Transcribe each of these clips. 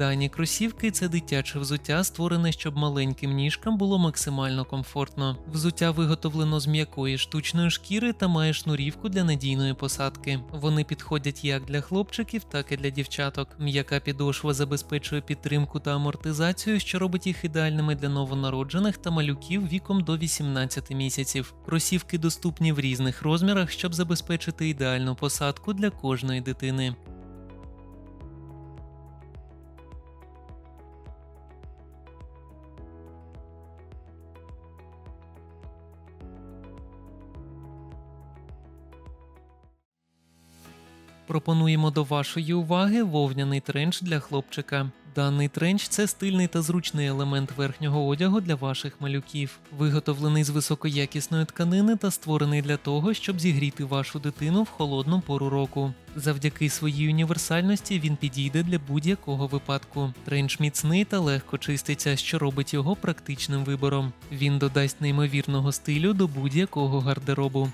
Дані кросівки це дитяче взуття, створене, щоб маленьким ніжкам було максимально комфортно. Взуття виготовлено з м'якої штучної шкіри та має шнурівку для надійної посадки. Вони підходять як для хлопчиків, так і для дівчаток. М'яка підошва забезпечує підтримку та амортизацію, що робить їх ідеальними для новонароджених та малюків віком до 18 місяців. Кросівки доступні в різних розмірах, щоб забезпечити ідеальну посадку для кожної дитини. Пропонуємо до вашої уваги вовняний тренч для хлопчика. Даний тренч це стильний та зручний елемент верхнього одягу для ваших малюків, виготовлений з високоякісної тканини та створений для того, щоб зігріти вашу дитину в холодну пору року. Завдяки своїй універсальності він підійде для будь-якого випадку. Тренч міцний та легко чиститься, що робить його практичним вибором. Він додасть неймовірного стилю до будь-якого гардеробу.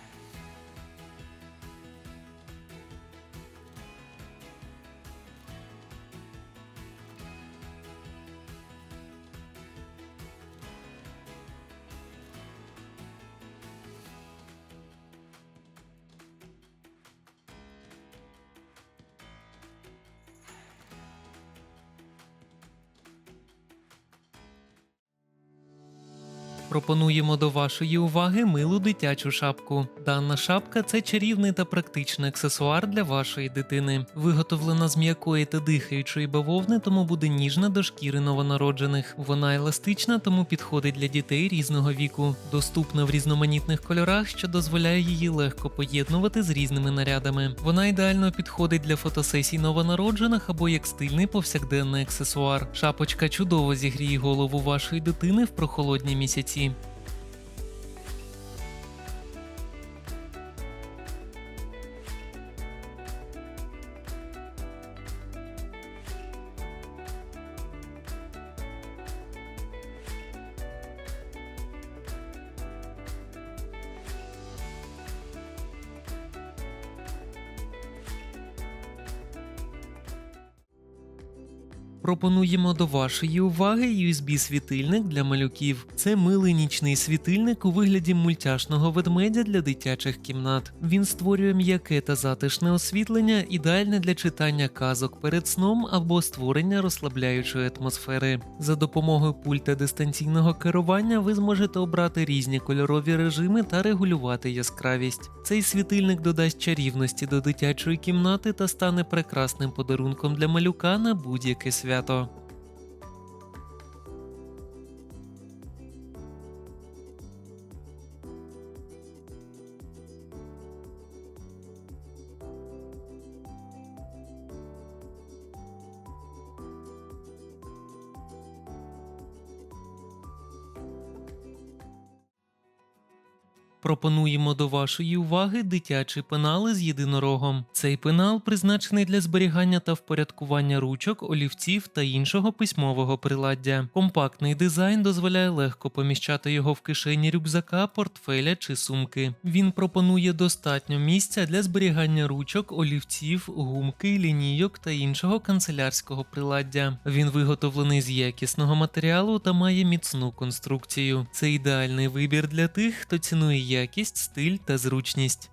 Пропонуємо до вашої уваги милу дитячу шапку. Дана шапка це чарівний та практичний аксесуар для вашої дитини. Виготовлена з м'якої та дихаючої бавовни, тому буде ніжна до шкіри новонароджених. Вона еластична, тому підходить для дітей різного віку. Доступна в різноманітних кольорах, що дозволяє її легко поєднувати з різними нарядами. Вона ідеально підходить для фотосесій новонароджених або як стильний повсякденний аксесуар. Шапочка чудово зігріє голову вашої дитини в прохолодні місяці. Франції. Пропонуємо до вашої уваги USB-світильник для малюків. Це милий нічний світильник у вигляді мультяшного ведмедя для дитячих кімнат. Він створює м'яке та затишне освітлення, ідеальне для читання казок перед сном або створення розслабляючої атмосфери. За допомогою пульта дистанційного керування ви зможете обрати різні кольорові режими та регулювати яскравість. Цей світильник додасть чарівності до дитячої кімнати та стане прекрасним подарунком для малюка на будь-яке свято. ありがとう。Пропонуємо до вашої уваги дитячі пенали з єдинорогом. Цей пенал призначений для зберігання та впорядкування ручок, олівців та іншого письмового приладдя. Компактний дизайн дозволяє легко поміщати його в кишені рюкзака, портфеля чи сумки. Він пропонує достатньо місця для зберігання ручок, олівців, гумки, лінійок та іншого канцелярського приладдя. Він виготовлений з якісного матеріалу та має міцну конструкцію. Це ідеальний вибір для тих, хто цінує якість, стиль та зручність.